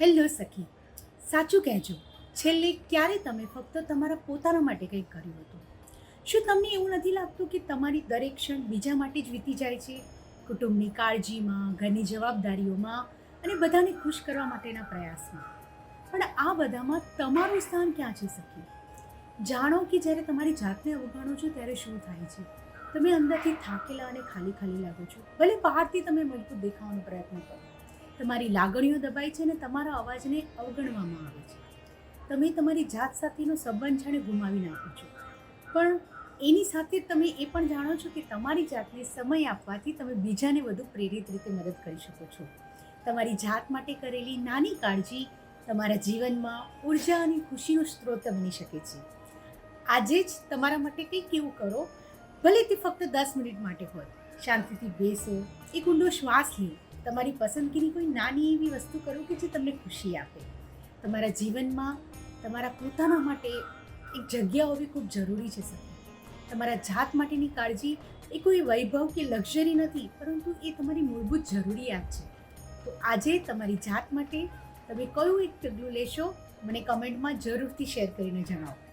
Hello સખી, સાચું કહેજો, છેલ્લે ક્યારે તમે ફક્ત તમારા પોતાના માટે કંઈક કર્યું હતું? શું તમને એવું નથી લાગતું કે તમારી દરેક ક્ષણ બીજા માટે જ વીતી જાય છે? કુટુંબની કાળજીમાં, ઘરની જવાબદારીઓમાં અને બધાને ખુશ કરવા માટેના પ્રયાસમાં. પણ આ બધામાં તમારું સ્થાન ક્યાં છે સખી? જાણો કે જ્યારે તમારી જાતને અવગણો છો ત્યારે શું થાય છે? તમે અંદરથી થાકેલા અને ખાલી ખાલી લાગો છો. ભલે બહારથી તમે મજબૂત દેખાવાનો પ્રયત્ન કરો. તમારી લાગણીઓ દબાય છે અને તમારા અવાજને અવગણવામાં આવે છે. તમે તમારી જાત સાથેનો સંબંધ જાણે ગુમાવી નાખો છો. પણ એની સાથે તમે એ પણ જાણો છો કે તમારી જાતને સમય આપવાથી તમે બીજાને વધુ પ્રેરિત રીતે મદદ કરી શકો છો. તમારી જાત માટે કરેલી નાની કાળજી તમારા જીવનમાં ઊર્જા અને ખુશીનો સ્ત્રોત બની શકે છે. આજે જ તમારા માટે કંઈક એવું કરો, ભલે તે ફક્ત દસ મિનિટ માટે હોય. શાંતિથી બેસો, એક ઊંડો શ્વાસ લો. તમારી પસંદગીની કોઈ નાની એવી વસ્તુ કરો કે જે તમને ખુશી આપે. તમારા જીવનમાં, તમારા પોતાના માટે એક જગ્યા હોવી ખૂબ જરૂરી છે સર. તમારા જાત માટેની કાળજી એ કોઈ વૈભવ કે લક્ઝરી નથી, પરંતુ એ તમારી મૂળભૂત જરૂરિયાત છે. તો આજે તમારી જાત માટે તમે કયું એક પગલું લેશો, મને કમેન્ટમાં જરૂરથી શેર કરીને જણાવો.